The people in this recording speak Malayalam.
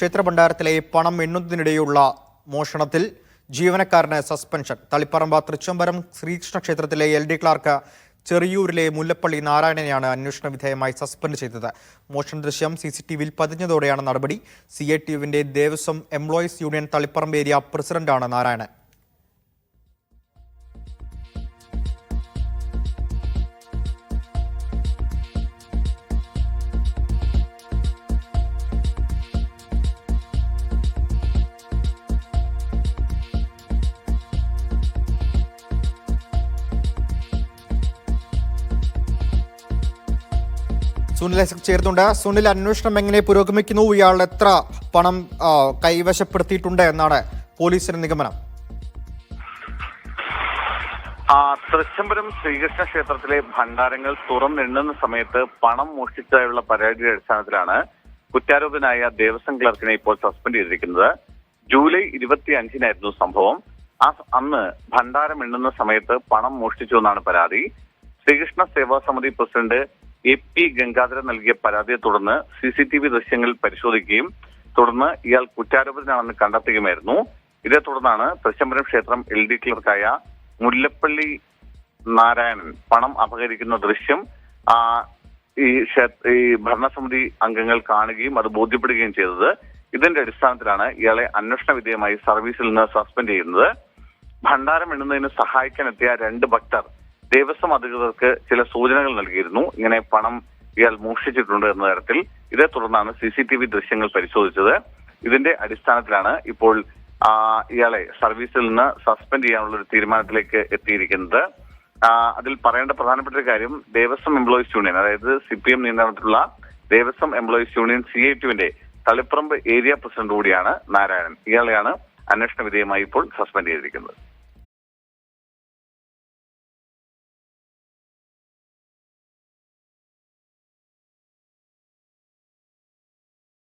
ക്ഷേത്ര ഭണ്ഡാരത്തിലെ പണം എണ്ണുന്നതിനിടെയുള്ള മോഷണത്തിൽ ജീവനക്കാരന് സസ്പെൻഷൻ. തളിപ്പറമ്പ തൃച്ചംബരം ശ്രീകൃഷ്ണ ക്ഷേത്രത്തിലെ എൽ ഡി ക്ലാർക്ക് ചെറിയൂരിലെ മുല്ലപ്പള്ളി നാരായണനെയാണ് അന്വേഷണ വിധേയമായി സസ്പെൻഡ് ചെയ്തത്. മോഷണ ദൃശ്യം സി സി ടി വിയിൽ പതിഞ്ഞതോടെയാണ് നടപടി. C I T യുവിന്റെ Devaswom employees union Taliparamba area പ്രസിഡന്റാണ് നാരായണൻ. എസ് ചേർന്നുണ്ട് സുനിൽ അന്വേഷണം എങ്ങനെ പുരോഗമിക്കുന്നു? ഇയാൾ എത്ര പണം കൈവശപ്പെടുത്തിയിട്ടുണ്ട് എന്നാണ് പോലീസിന്റെ നിഗമനം. ആ തൃശ്ശംബരം ശ്രീകൃഷ്ണ ക്ഷേത്രത്തിലെ ഭണ്ഡാരങ്ങൾ തുറന്നെണ്ണുന്ന സമയത്ത് പണം മോഷ്ടിച്ചതായുള്ള പരാതിയുടെ അടിസ്ഥാനത്തിലാണ് കുറ്റാരോപിതനായ ദേവസ്വം ക്ലർക്കിനെ ഇപ്പോൾ സസ്പെൻഡ് ചെയ്തിരിക്കുന്നത്. ജൂലൈ ഇരുപത്തി അഞ്ചിനായിരുന്നു സംഭവം. ആ അന്ന് ഭണ്ഡാരം എണ്ണുന്ന സമയത്ത് പണം മോഷ്ടിച്ചു എന്നാണ് പരാതി. ശ്രീകൃഷ്ണ സേവാ സമിതി പ്രസിഡന്റ് എ പി ഗംഗാധരൻ നൽകിയ പരാതിയെ തുടർന്ന് സി സി ടി വി ദൃശ്യങ്ങൾ പരിശോധിക്കുകയും തുടർന്ന് ഇയാൾ കുറ്റാരോപിതനാണെന്ന് കണ്ടെത്തുകയുമായിരുന്നു. ഇതേ തുടർന്നാണ് തൃശ്ശംബരം ക്ഷേത്രം എൽ ഡി ക്ലർക്കായ മുല്ലപ്പള്ളി നാരായണൻ പണം അപഹരിക്കുന്ന ദൃശ്യം ഈ ഭരണസമിതി അംഗങ്ങൾ കാണുകയും അത് ബോധ്യപ്പെടുകയും ചെയ്തത്. ഇതിന്റെ അടിസ്ഥാനത്തിലാണ് ഇയാളെ അന്വേഷണ വിധേയമായി സർവീസിൽ നിന്ന് സസ്പെൻഡ് ചെയ്യുന്നത്. ഭണ്ഡാരം എണ്ണുന്നതിന് സഹായിക്കാൻ എത്തിയ രണ്ട് ഭക്തർ ദേവസ്വം അധികൃതർക്ക് ചില സൂചനകൾ നൽകിയിരുന്നു. ഇങ്ങനെ പണം ഇയാൾ മോഷ്ടിച്ചിട്ടുണ്ട് എന്ന തരത്തിൽ. ഇതേ തുടർന്നാണ് സി സി ടി വി ദൃശ്യങ്ങൾ പരിശോധിച്ചത്. ഇതിന്റെ അടിസ്ഥാനത്തിലാണ് ഇപ്പോൾ ഇയാളെ സർവീസിൽ നിന്ന് സസ്പെൻഡ് ചെയ്യാനുള്ള ഒരു തീരുമാനത്തിലേക്ക് എത്തിയിരിക്കുന്നത്. അതിൽ പറയേണ്ട പ്രധാനപ്പെട്ട ഒരു കാര്യം ദേവസ്വം എംപ്ലോയീസ് യൂണിയൻ അതായത് സി പി എം നിയന്ത്രണത്തിലുള്ള Devaswom employees union C I ടുവിന്റെ തളിപ്പറമ്പ് ഏരിയ പ്രസിഡന്റ് കൂടിയാണ് നാരായണൻ. ഇയാളെയാണ് അന്വേഷണ വിധേയമായി ഇപ്പോൾ സസ്പെൻഡ് ചെയ്തിരിക്കുന്നത്.